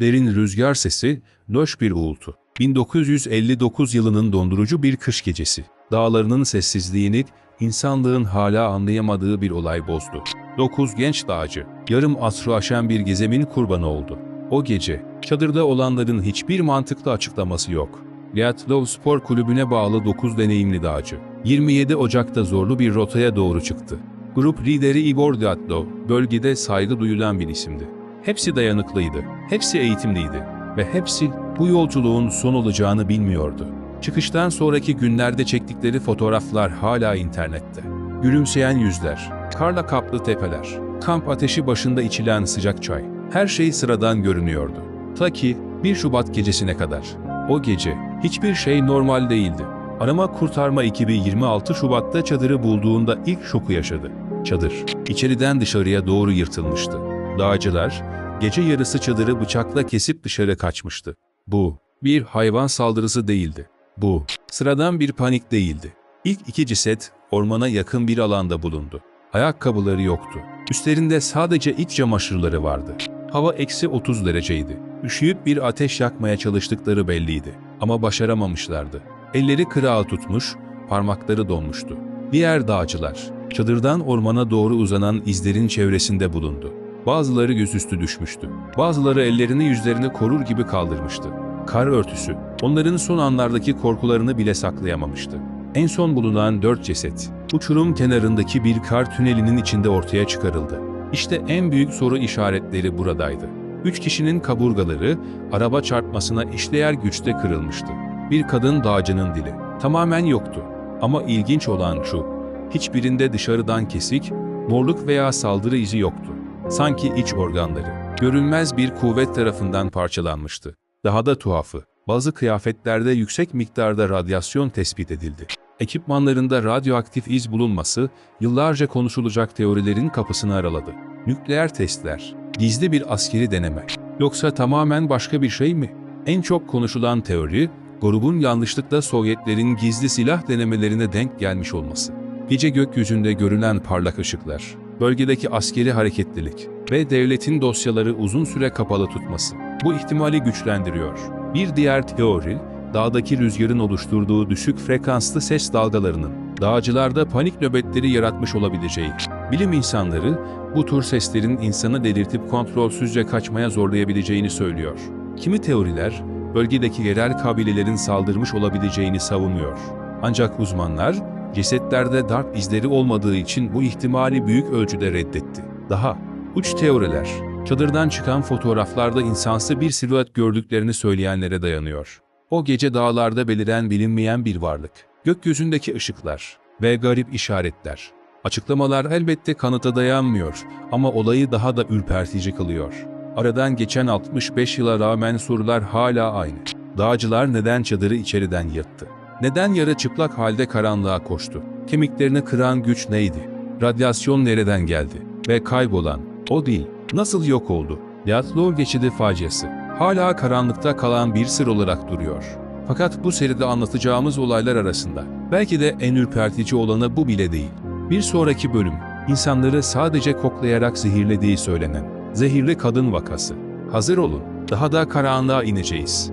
Derin rüzgar sesi, loş bir uğultu. 1959 yılının dondurucu bir kış gecesi. Dağlarının sessizliğini, insanlığın hala anlayamadığı bir olay bozdu. Dokuz genç dağcı, yarım asrı aşan bir gezemin kurbanı oldu. O gece, çadırda olanların hiçbir mantıklı açıklaması yok. Liatlov Spor Kulübü'ne bağlı 9 deneyimli dağcı. 27 Ocak'ta zorlu bir rotaya doğru çıktı. Grup lideri Igor Dyatlov, bölgede saygı duyulan bir isimdi. Hepsi dayanıklıydı, hepsi eğitimliydi ve hepsi bu yolculuğun son olacağını bilmiyordu. Çıkıştan sonraki günlerde çektikleri fotoğraflar hala internette. Gülümseyen yüzler, karla kaplı tepeler, kamp ateşi başında içilen sıcak çay. Her şey sıradan görünüyordu. Ta ki 1 Şubat gecesine kadar. O gece hiçbir şey normal değildi. Arama kurtarma ekibi 26 Şubat'ta çadırı bulduğunda ilk şoku yaşadı. Çadır, içeriden dışarıya doğru yırtılmıştı. Dağcılar, gece yarısı çadırı bıçakla kesip dışarı kaçmıştı. Bu, bir hayvan saldırısı değildi. Bu, sıradan bir panik değildi. İlk iki ceset, ormana yakın bir alanda bulundu. Ayakkabıları yoktu. Üstlerinde sadece iç çamaşırları vardı. Hava eksi 30 dereceydi. Üşüyüp bir ateş yakmaya çalıştıkları belliydi. Ama başaramamışlardı. Elleri kırağı tutmuş, parmakları donmuştu. Diğer dağcılar, çadırdan ormana doğru uzanan izlerin çevresinde bulundu. Bazıları yüzüstü düşmüştü. Bazıları ellerini yüzlerini korur gibi kaldırmıştı. Kar örtüsü, onların son anlardaki korkularını bile saklayamamıştı. En son bulunan dört ceset, uçurum kenarındaki bir kar tünelinin içinde ortaya çıkarıldı. İşte en büyük soru işaretleri buradaydı. Üç kişinin kaburgaları, araba çarpmasına işleyer güçte kırılmıştı. Bir kadın dağcının dili, tamamen yoktu. Ama ilginç olan şu, hiçbirinde dışarıdan kesik, morluk veya saldırı izi yoktu. Sanki iç organları, görünmez bir kuvvet tarafından parçalanmıştı. Daha da tuhafı, bazı kıyafetlerde yüksek miktarda radyasyon tespit edildi. Ekipmanlarında radyoaktif iz bulunması, yıllarca konuşulacak teorilerin kapısını araladı. Nükleer testler, gizli bir askeri deneme, yoksa tamamen başka bir şey mi? En çok konuşulan teori, grubun yanlışlıkla Sovyetlerin gizli silah denemelerine denk gelmiş olması. Gece gökyüzünde görülen parlak ışıklar, bölgedeki askeri hareketlilik ve devletin dosyaları uzun süre kapalı tutması bu ihtimali güçlendiriyor. Bir diğer teori, dağdaki rüzgarın oluşturduğu düşük frekanslı ses dalgalarının dağcılarda panik nöbetleri yaratmış olabileceği. Bilim insanları bu tür seslerin insanı delirtip kontrolsüzce kaçmaya zorlayabileceğini söylüyor. Kimi teoriler bölgedeki yerel kabilelerin saldırmış olabileceğini savunuyor. Ancak uzmanlar cesetlerde darp izleri olmadığı için bu ihtimali büyük ölçüde reddetti. Daha uç teoriler çadırdan çıkan fotoğraflarda insansı bir silüet gördüklerini söyleyenlere dayanıyor. O gece dağlarda beliren bilinmeyen bir varlık, gökyüzündeki ışıklar ve garip işaretler. Açıklamalar elbette kanıta dayanmıyor ama olayı daha da ürpertici kılıyor. Aradan geçen 65 yıla rağmen sorular hala aynı. Dağcılar neden çadırı içeriden yırttı? Neden yarı çıplak halde karanlığa koştu? Kemiklerini kıran güç neydi? Radyasyon nereden geldi? Ve kaybolan, o değil, nasıl yok oldu? Diatlov geçidi faciası. Hala karanlıkta kalan bir sır olarak duruyor. Fakat bu seride anlatacağımız olaylar arasında belki de en ürpertici olanı bu bile değil. Bir sonraki bölüm, insanları sadece koklayarak zehirlediği söylenen zehirli kadın vakası. Hazır olun, daha da karanlığa ineceğiz.